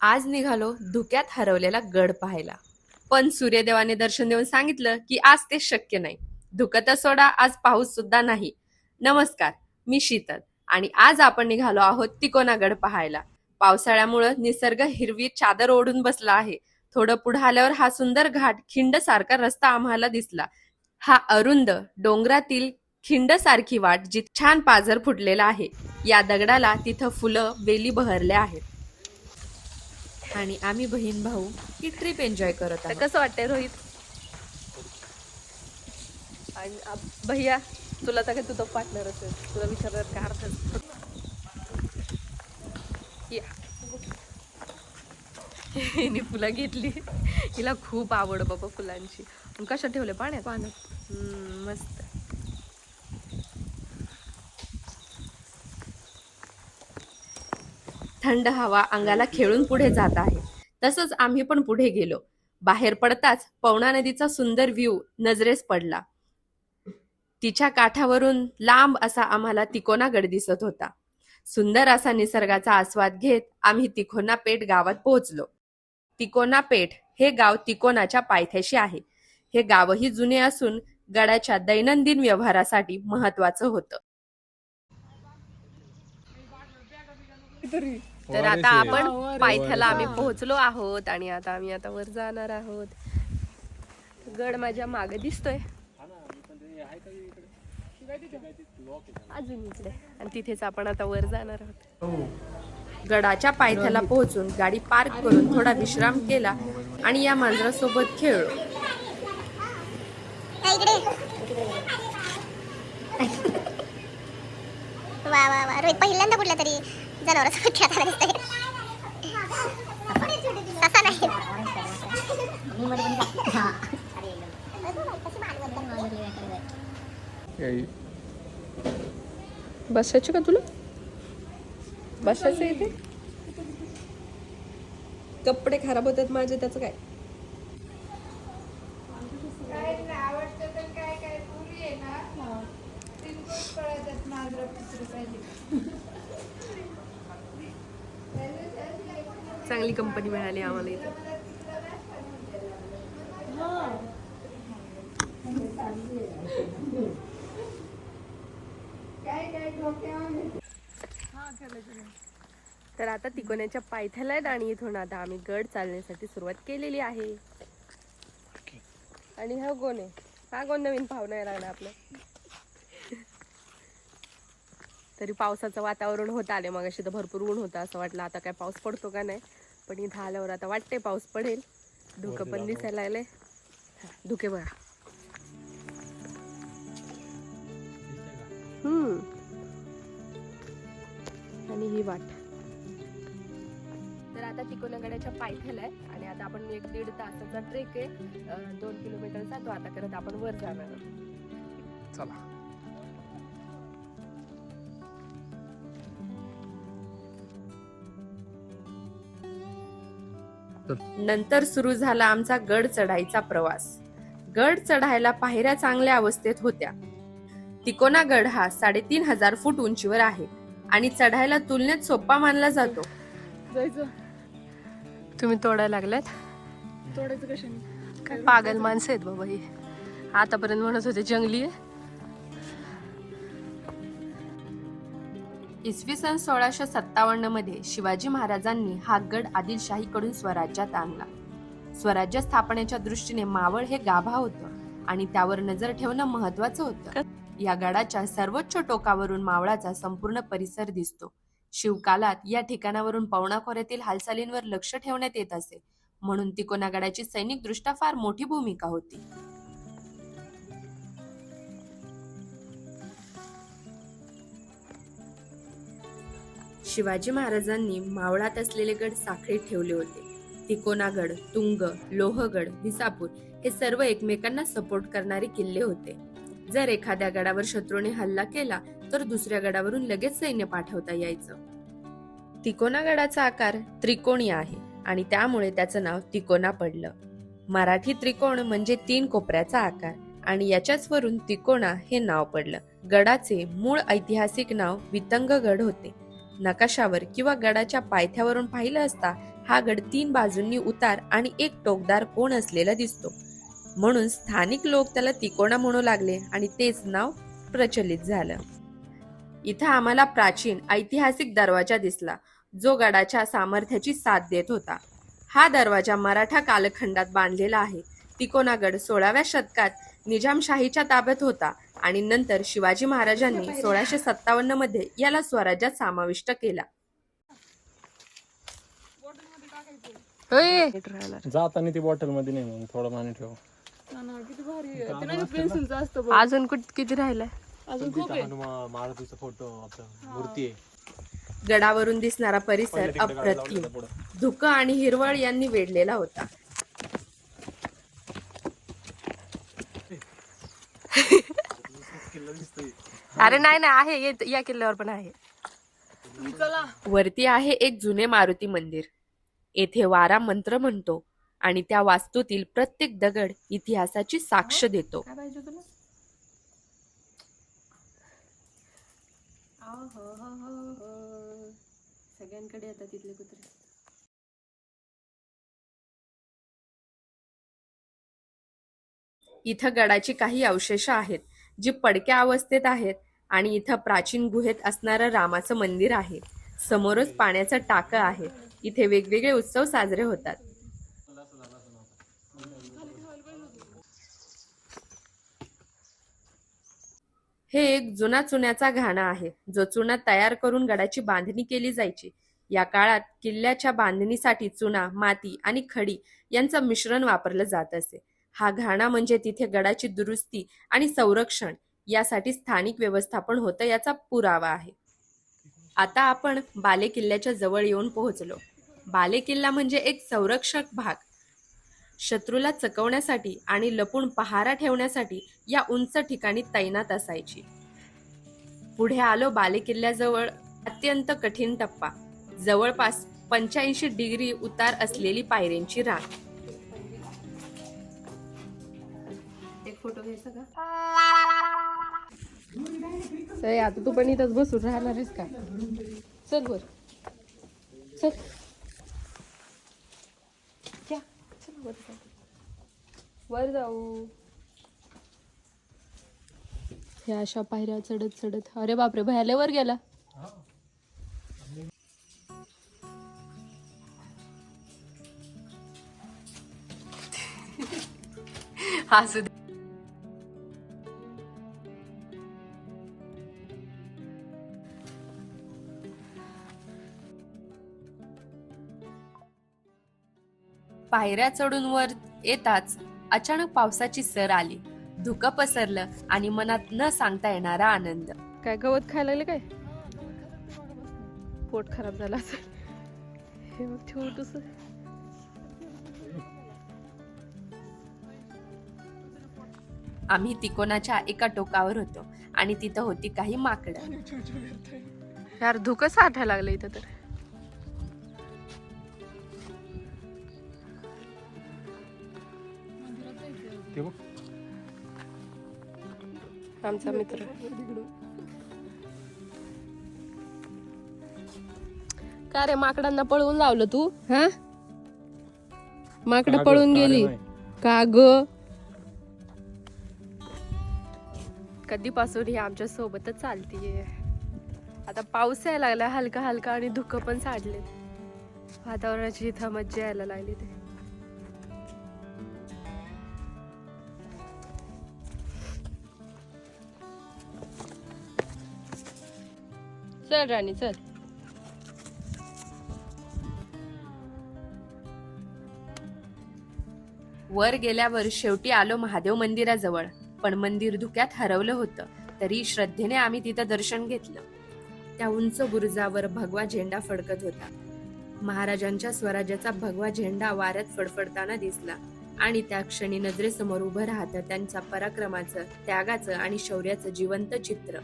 आज निघालो धुक्यात हरवलेला गड पाहायला. पण सूर्यदेवाने दर्शन देऊन सांगितलं की आज ते शक्य नाही. धुकत सोडा आज पाऊस सुद्धा नाही. नमस्कार मी शीतल आणि आज आपण निघालो आहोत तिकोना गड पाहायला. पावसाळ्यामुळं निसर्ग हिरवी चादर ओढून बसला आहे. थोडं पुढे आल्यावर हा सुंदर घाट खिंड सारखा रस्ता आम्हाला दिसला. हा अरुंद डोंगरातील खिंड सारखी वाट जी छान पाझर फुटलेला आहे. या दगडाला तिथं फुलं वेली बहरल्या आहेत. आणि आम्ही बहीण भाऊ ही ट्रिप एन्जॉय करत आहोत. कसं वाटतंय रोहित? आणि भैया तुला तर काय तुझं पार्टनर असेल. तुला विचारणार काय अर्थ या. हिने फुलं घेतली. हिला खूप आवड बाबा फुलांची. कशा ठेवले? पाण्यात? पाण्यात. मस्त. थंड हवा अंगाला खेळून पुढे जात आहे. तसंच आम्ही पण पुढे गेलो. बाहेर पडताच पवना नदीचा सुंदर व्ह्यू नजरेस पडला. तिच्या काठावरून लांब असा आम्हाला तिकोना गड दिसत होता. सुंदर असा निसर्गाचा आस्वाद घेत आम्ही तिकोना पेठ गावात पोहोचलो. तिकोना पेठ हे गाव तिकोनाच्या पायथ्याशी आहे. हे गावही जुने असून गडाच्या दैनंदिन व्यवहारासाठी महत्वाचं होतं. तर आता आपण पायथ्याला आम्ही पोहोचलो आहोत आणि आता आम्ही आता वर जाणार आहोत. गड माझ्या मागे दिसतोय. अजून इकडे. आणि तिथेच आपण आता वर जाणार आहोत. गडाच्या पायथ्याला पोहोचून गाडी पार्क करून थोडा विश्राम केला आणि या मांजरासोबत खेळलो. वा वा वा. रोहित पहिल्यांदा कुठल्या तरी? जनावरांसोबत खेळताना दिसतंय. तसा नाही. बसायचं का तुला? बसायचं इथे? कपडे खराब होतात माझे त्याचं काय? चांगली मिळाली आम्हाला इथे? तर आता तिकोण्याच्या पायथ्याला आहेत आणि इथून आता आम्ही गड चालण्यासाठी सुरुवात केलेली आहे. आणि हा कोण आहे. हा कोण नवीन पाहुणा लागला आपलं. तरी पावसाचं वातावरण होत आले मग अशी तर भरपूर ऊन होतं असं वाटलं. आता काय पाऊस पडतो का नाही? पण इथं आल्यावर आता वाटते पाऊस पडेल. धुकं पण दिसायला लागले धुके बघा. हम्म. आणि ही वाट. तर आता तिकोनागडाच्या पायथ्याला आहे आणि आता आपण एक दीड तासाचा ट्रेक आहे. दोन किलोमीटर जातो आता करत आपण वर जाणार. चला. नंतर सुरू झाला आमचा गड चढाईचा प्रवास. गड चढायला पायऱ्या चांगल्या अवस्थेत होत्या. तिकोना गड हा साडेतीन हजार फूट उंचीवर आहे आणि चढायला तुलनेत सोपा मानला जातो. तुम्ही तोडायला लागल्यात तोडायचं कशाने? काय पागल माणसं आहेत बाबा ही. आतापर्यंत म्हणत होते जंगली आहे. इसवी सन सोळाशे सत्तावन्नमध्ये शिवाजी महाराजांनी हा गड आदिलशाहीकडून स्वराज्यात आणला. स्वराज्य स्थापनेच्या दृष्टीने मावळ हे गाभा होतं आणि त्यावर नजर ठेवणं महत्वाचं होतं. या गडाच्या सर्वोच्च टोकावरून मावळाचा संपूर्ण परिसर दिसतो. शिवकालात या ठिकाणावरून पवना खोऱ्यातील हालचालींवर लक्ष ठेवण्यात येत असे म्हणून तिकोना गडाची सैनिक दृष्ट्या फार मोठी भूमिका होती. शिवाजी महाराजांनी मावळात असलेले गड साखळीत ठेवले होते. तिकोनागड तुंग लोहगड विसापूर हे सर्व एकमेकांना सपोर्ट करणारे किल्ले होते. जर एखाद्या गडावर शत्रूने हल्ला केला तर दुसऱ्या गडावरून लगेच सैन्य पाठवता यायचं. तिकोना गडाचा आकार त्रिकोणी आहे आणि त्यामुळे त्याचं नाव तिकोना पडलं. मराठी त्रिकोण म्हणजे तीन कोपऱ्याचा आकार आणि याच्याच वरून तिकोणा हे नाव पडलं. गडाचे मूळ ऐतिहासिक नाव वितंगगड होते. नकाशावर किंवा गडाच्या पायथ्यावरून पाहिलं असता हा गड तीन बाजूंनी उतार आणि एक टोकदार कोण असलेला दिसतो. म्हणून स्थानिक लोक त्याला तिकोणा म्हणू लागले आणि तेच नाव प्रचलित झालं. इथं आम्हाला प्राचीन ऐतिहासिक दरवाजा दिसला जो गडाच्या सामर्थ्याची साथ देत होता. हा दरवाजा मराठा कालखंडात बांधलेला आहे. तिकोनागड सोळाव्या शतकात निजामशाहीच्या ताब्यात होता. आणि नंतर शिवाजी महाराजांनी सोळाशे सत्तावन्नमध्ये याला स्वराज्यात समाविष्ट केला. जाताना ती बॉटलमध्ये नाही मग थोडं पाणी ठेव. अजून कुठ किती राहिलंय? अजून खूप आहे. मारुतीचा फोटो आपला मूर्ती आहे. गडावरून दिसणारा परिसर अप्रतिम. धुकं आणि हिरवळ यांनी वेढलेला होता. अरे नाही नाही आहे या किल्ल्यावर पण आहे. चला वरती आहे एक जुने मारुती मंदिर. येथे वारा मंत्र म्हणतो आणि त्या वास्तूतील प्रत्येक दगड इतिहासाची साक्ष देतो. काय पाहिजे तुला सगळ्यांकडे येतात तिथले कुत्रे. इथं गडाची काही अवशेष आहेत जी पडक्या अवस्थेत आहेत. आणि इथं प्राचीन गुहेत असणारं रामाचं मंदिर आहे. समोरच पाण्याचं टाकं आहे. इथे वेगवेगळे उत्सव साजरे होतात. हे एक जुना चुन्याचा घाणा आहे. जो चुना तयार करून गडाची बांधणी केली जायची. या काळात किल्ल्याच्या बांधणीसाठी चुना माती आणि खडी यांचं मिश्रण वापरलं जात असे. हा घाणा म्हणजे तिथे गडाची दुरुस्ती आणि संरक्षण. यासाठी स्थानिक व्यवस्थापन होतं याचा पुरावा आहे. आता आपण बाले किल्ल्याच्या जवळ येऊन पोहोचलो. बाले किल्ला म्हणजे एक संरक्षक भाग. शत्रूला चकवण्यासाठी आणि लपून पहारा ठेवण्यासाठी या उंच ठिकाणी तैनात असायची. पुढे आलो बाले किल्ल्याजवळ अत्यंत कठीण टप्पा. जवळपास पंच्याऐंशी डिग्री उतार असलेली पायऱ्यांची रांग एक फोटो घ्यायचा का? सई आता तू पण इथंच बसून राहणार आहेस का? चल बर चल. या, चल वर जाऊ. वर जाऊ. ह्या अशा पायऱ्या चढत चढत. अरे बापरे भयाले वर गेला. असू पायऱ्या चढून वर येताच अचानक पावसाची सर आली. धुकं पसरलं आणि मनात न सांगता येणारा आनंद. काय गवत खायला लागले काय? पोट खराब झालं असेल. हे बघ छोटूस आम्ही तिकोनाच्या एका टोकावर होतो आणि तिथं होती काही माकडं. यार धुकं साठायला लागलं इथं तर. आमचा मित्र. का रे माकडांना पळवून लावलं तू? हा? माकडं? पळून गेली? का ग कधीपासून ही आमच्या सोबतच चालतीये. आता पाऊस यायला लागला हलका हलका आणि धुकं पण साडले वातावरणाची इथं मज्जा यायला लागली ते. चल राणी चल. वर गेल्यावर शेवटी आलो महादेव मंदिराजवळ पण मंदिर धुक्यात हरवलं होतं तरी श्रद्धेने आम्ही तिथं दर्शन घेतलं. त्या उंच बुरुजावर भगवा झेंडा फडकत होता. महाराजांच्या स्वराज्याचा भगवा झेंडा वाऱ्यात फडफडताना दिसला आणि त्या क्षणी नजरेसमोर उभं राहतं त्यांच्या पराक्रमाचं त्यागाचं आणि शौर्याचं जिवंत चित्र.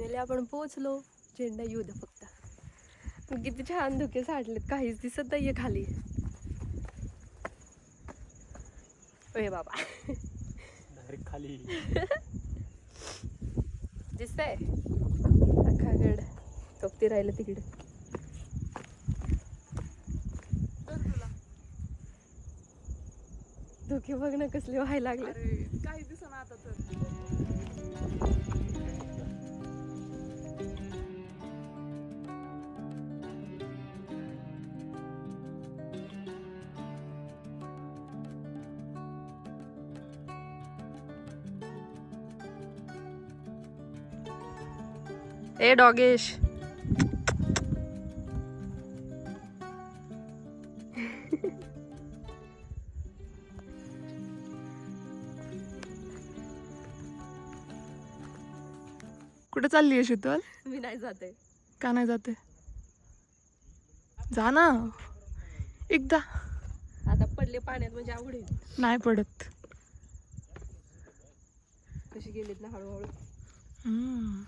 फायनली आपण पोहोचलो झेंडा येऊ दे फक्त. किती छान धुके साडलेत काहीच दिसत नाहीये खाली. ओय बाबा. खाली. दिसतंय? अख्खा गड. कप्ती राहिलं तिकडे. धोके बघ ना कसले व्हायला लागले अरे काही दिसना आता तर. ए डॉगेश. कुठे चालली आहे शीतल? मी नाही जाते. का नाही जाते? जा ना. एकदा. आता पडले पाण्यात म्हणजे आहे. नाही पडत. कशी गेलीत ना हळूहळू? हम्म.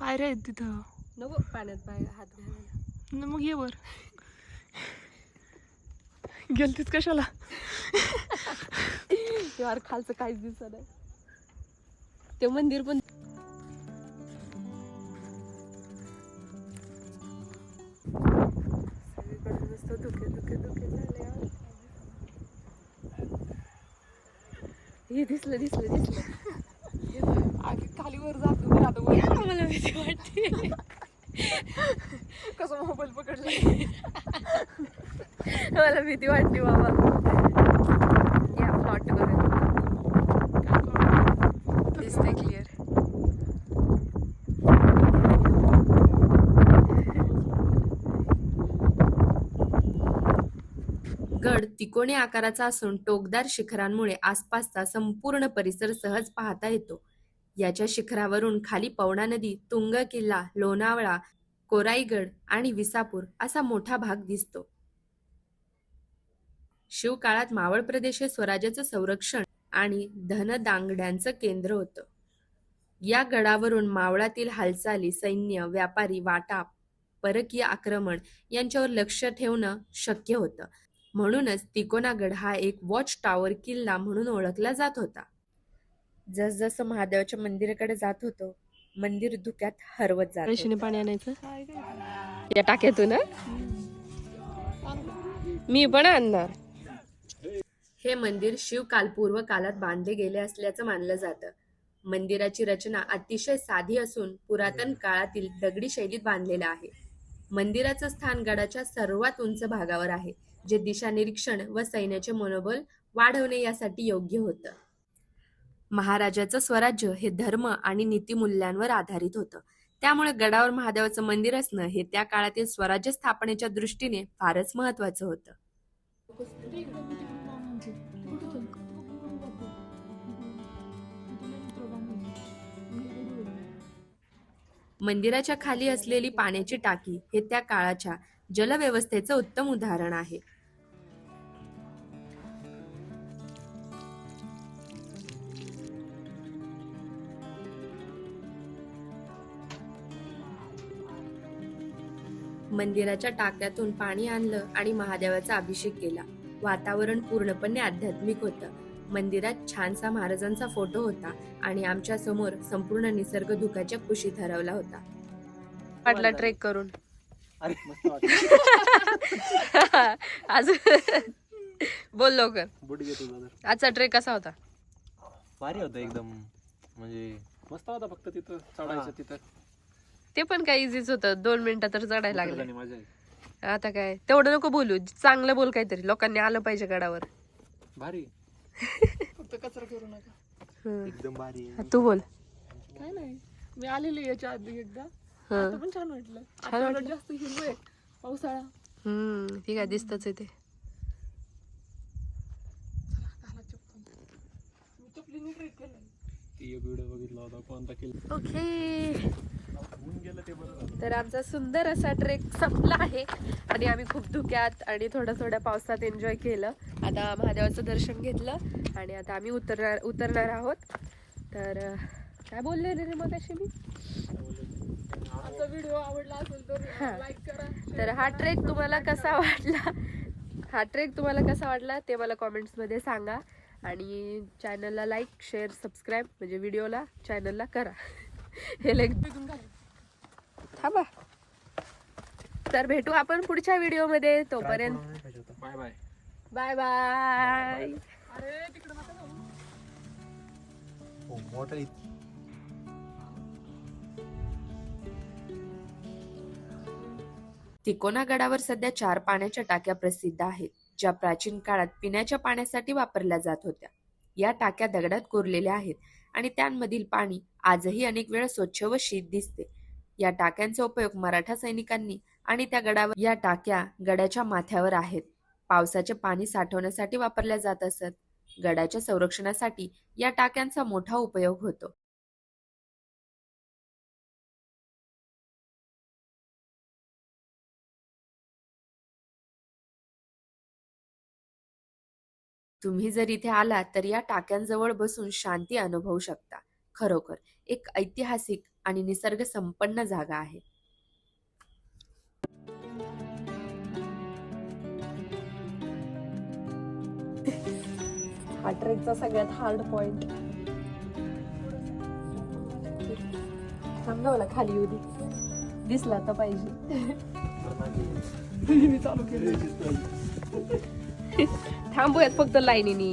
पायऱ्या आहेत तिथं. नको पाण्यात पाय हात घालायला न. मग ये वर. गेलतीस कशाला? यार खालचं काहीच दिसत नाही. ते मंदिर पण सगळीकडे नुसतं धुके धुके धुके झाले. हे दिसलं दिसलं दिसलं. आधी खाली वर वर मला भीती वाटते. कसं मोबाईल पकडला? मला भीती वाटते बाबा. या फ्लॉट करून दिसते क्लिअर गड तिकोणी आकाराचा असून टोकदार शिखरांमुळे आसपासचा संपूर्ण परिसर सहज पाहता येतो. याच्या शिखरावरून खाली पवना नदी तुंग किल्ला लोणावळा कोराईगड आणि विसापूर असा मोठा भाग दिसतो. शिवकाळात मावळ प्रदेश हे स्वराज्याचं संरक्षण आणि धनदांगड्यांचं केंद्र होतं. या गडावरून मावळातील हालचाली सैन्य व्यापारी वाटाप परकीय आक्रमण यांच्यावर लक्ष ठेवणं शक्य होतं. म्हणूनच तिकोनागड हा एक वॉच टॉवर किल्ला म्हणून ओळखला जात होता. जसजसं महादेवाच्या मंदिराकडे जात होतो मंदिर धुक्यात हरवत जात. पाणी आणायचं? या टाक्यातून हं? मी पण आणणार. हे मंदिर शिवकालपूर्व काळात बांधले गेले असल्याचं मानलं जातं. मंदिराची रचना अतिशय साधी असून पुरातन काळातील दगडी शैलीत बांधलेलं आहे. मंदिराचं स्थान गडाच्या सर्वात उंच भागावर आहे जे दिशा निरीक्षण व सैन्याचे मनोबल वाढवणे यासाठी योग्य होतं. महाराजाचं स्वराज्य हे धर्म आणि नीतिमूल्यांवर आधारित होतं. त्यामुळे गडावर महादेवाचं मंदिर असणं हे त्या काळातील स्वराज्य स्थापनेच्या दृष्टीने फारच महत्वाचं होतं. मंदिराच्या खाली असलेली पाण्याची टाकी हे त्या काळाच्या जलव्यवस्थेचं उत्तम उदाहरण आहे. मंदिराच्या टाक्यातून पाणी आणलं आणि महादेवाचा अभिषेक केला. वातावरण पूर्णपणे आध्यात्मिक होतं. मंदिरात छानसा महाराजांचा फोटो होता आणि आमच्यासमोर संपूर्ण निसर्ग धुकाच्या कुशीत हरवला होता. वाटला ट्रेक करून. अरे मस्त वाटलं. अजून. बोल लवकर. बुट घे तुझा तर आजचा ट्रेक कसा होता? भारी होतं एकदम. म्हणजे मस्त होता फक्त तिथं चढायचं तिथं. ते पण काय इझीच होतं. दोन मिनिटात तर चढायला लागलं. आता काय? तेवढं नको बोलू. चांगलं बोल काहीतरी. लोकांनी आलं पाहिजे गडावर. भारी. फक्त कचरा करू नका. एकदम भारी तू बोल. काय नाही. मी आलेली याच्या आधी एकदा. हं. पण छान वाटलं. छान जास्त हिरवं आहे पावसाळा. हम्म ठीक आहे दिसतच आहे ते. घाला चप्पल. मी चपलीने ट्रेक केलं. ती एक व्हिडिओ बघितला होता कोणता केला? ओके तर आमचा सुंदर असा ट्रेक संपला आहे. आणि आम्ही खूप धुक्यात आणि थोड्या थोड्या पावसात एन्जॉय केलं. आता महादेवाचं दर्शन घेतलं आणि आता आम्ही उतरणार उतरणार आहोत. तर काय बोलले रे मग अशी मी? व्हिडिओ आवडला असेल तर हा. लाईक करा तर हा ट्रेक तुम्हाला कसा वाटला? हा ट्रेक तुम्हाला कसा वाटला ते मला कॉमेंट्समध्ये सांगा. आणि चॅनलला लाईक शेअर सबस्क्राईब म्हणजे व्हिडिओला चॅनलला करा. हे लाईक थांबा. तर भेटू आपण पुढच्या व्हिडिओमध्ये तोपर्यंत. Bye bye. बाय बाय हो मोठं तिकोना गडावर सध्या चार पाण्याच्या टाक्या प्रसिद्ध आहेत ज्या प्राचीन काळात पिण्याच्या पाण्यासाठी वापरल्या जात होत्या. या टाक्या दगडात कोरलेल्या आहेत आणि त्यांमधील पाणी आजही अनेक वेळा स्वच्छ व शीत दिसते. या टाक्यांचा उपयोग मराठा सैनिकांनी आणि त्या गडावर या टाक्या गडाच्या माथ्यावर आहेत. पावसाचे पाणी साठवण्यासाठी वापरल्या जात असत. गडाच्या संरक्षणासाठी या टाक्यांचा मोठा उपयोग होतो. तुम्ही जर इथे आलात तर या टाक्यांजवळ बसून शांती अनुभवू शकता. खरोखर एक ऐतिहासिक आणि निसर्ग संपन्न जागा आहे. हा ट्रेकचा सगळ्यात हार्ड पॉइंट सांगा मला खाली होती दिसला तर पाहिजे. चालू थांबूयात फक्त लाईनीनी.